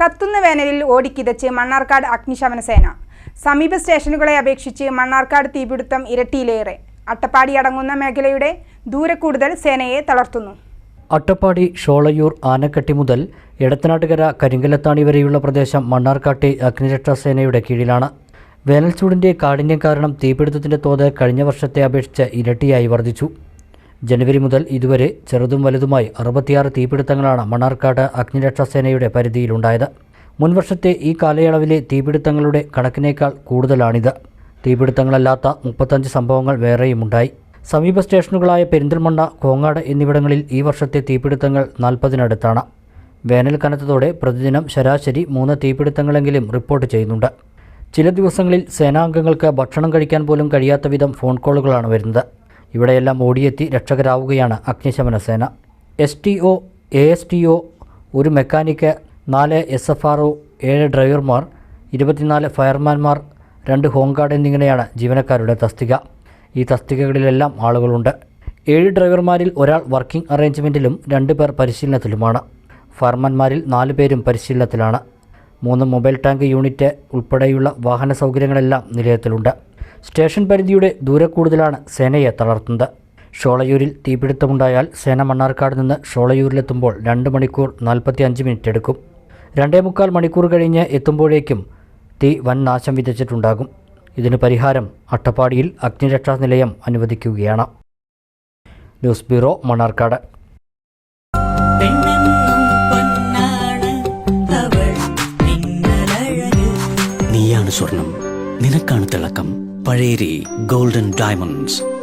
കത്തുന്ന വേനലിൽ ഓടിക്കിതച്ച് മണ്ണാർക്കാട് അഗ്നിശമന സേന. സമീപ സ്റ്റേഷനുകളെ അപേക്ഷിച്ച് മണ്ണാർക്കാട് തീപിടുത്തം ഇരട്ടിയിലേറെ. അട്ടപ്പാടി അടങ്ങുന്ന മേഖലയുടെ ദൂരെ കൂടുതൽ സേനയെ തളർത്തുന്നു. അട്ടപ്പാടി ഷോളയൂർ ആനക്കട്ടി മുതൽ എടത്തനാട്ടുകര കരിങ്കലത്താണി വരെയുള്ള പ്രദേശം മണ്ണാർക്കാട്ടെ അഗ്നിരക്ഷാ സേനയുടെ കീഴിലാണ്. വേനൽച്ചൂടിന്റെ കാഠിന്യം കാരണം തീപിടുത്തത്തിന്റെ തോത് കഴിഞ്ഞ വർഷത്തെ അപേക്ഷിച്ച് ഇരട്ടിയായി വർദ്ധിച്ചു. ജനുവരി മുതൽ ഇതുവരെ ചെറുതും വലുതുമായി അറുപത്തിയാറ് തീപിടുത്തങ്ങളാണ് മണ്ണാർക്കാട് അഗ്നിരക്ഷാ സേനയുടെ പരിധിയിലുണ്ടായത്. മുൻവർഷത്തെ ഈ കാലയളവിലെ തീപിടുത്തങ്ങളുടെ കണക്കിനേക്കാൾ കൂടുതലാണിത്. തീപിടുത്തങ്ങളല്ലാത്ത മുപ്പത്തഞ്ച് സംഭവങ്ങൾ വേറെയുമുണ്ടായി. സമീപ സ്റ്റേഷനുകളായ പെരിന്തൽമണ്ണ കോങ്ങാട് എന്നിവിടങ്ങളിൽ ഈ വർഷത്തെ തീപിടുത്തങ്ങൾ നാൽപ്പതിനടുത്താണ്. വേനൽ കനത്തതോടെ പ്രതിദിനം ശരാശരി മൂന്ന് തീപിടുത്തങ്ങളെങ്കിലും റിപ്പോർട്ട് ചെയ്യുന്നുണ്ട്. ചില ദിവസങ്ങളിൽ സേനാംഗങ്ങൾക്ക് ഭക്ഷണം കഴിക്കാൻ പോലും കഴിയാത്ത വിധം ഫോൺ കോളുകളാണ് വരുന്നത്. ഇവിടെയെല്ലാം ഓടിയെത്തി രക്ഷകരാവുകയാണ് അഗ്നിശമന സേന. S T O A S T O ഒരു മെക്കാനിക്ക് നാല് എസ് എഫ് ആർ ഒ ഏഴ് ഡ്രൈവർമാർ ഇരുപത്തിനാല് ഫയർമാൻമാർ രണ്ട് ഹോംഗാർഡ് എന്നിങ്ങനെയാണ് ജീവനക്കാരുടെ തസ്തിക. ഈ തസ്തികകളിലെല്ലാം ആളുകളുണ്ട്. ഏഴ് ഡ്രൈവർമാരിൽ ഒരാൾ വർക്കിംഗ് അറേഞ്ച്മെന്റിലും രണ്ട് പേർ പരിശീലനത്തിലുമാണ്. ഫയർമാൻമാരിൽ നാല് പേരും പരിശീലനത്തിലാണ്. മൂന്ന് മൊബൈൽ ടാങ്ക് യൂണിറ്റ് ഉൾപ്പെടെയുള്ള വാഹന സൗകര്യങ്ങളെല്ലാം നിലയത്തിലുണ്ട്. സ്റ്റേഷൻ പരിധിയുടെ ദൂരക്കൂടുതലാണ് സേനയെ തളർത്തുന്നത്. ഷോളയൂരിൽ തീപിടുത്തമുണ്ടായാൽ സേന മണ്ണാർക്കാട് നിന്ന് ഷോളയൂരിലെത്തുമ്പോൾ രണ്ട് മണിക്കൂർ നാൽപ്പത്തി അഞ്ച് മിനിറ്റ് എടുക്കും. രണ്ടേ മുക്കാൽ മണിക്കൂർ കഴിഞ്ഞ് എത്തുമ്പോഴേക്കും തീ വൻ നാശം വിതച്ചിട്ടുണ്ടാകും. ഇതിന് പരിഹാരം അട്ടപ്പാടിയിൽ അഗ്നിരക്ഷാ നിലയം അനുവദിക്കുകയാണ്. ന്യൂസ് ബ്യൂറോ മണ്ണാർക്കാട്. നിനക്കാണ് തിളക്കം. Pazheri golden diamonds.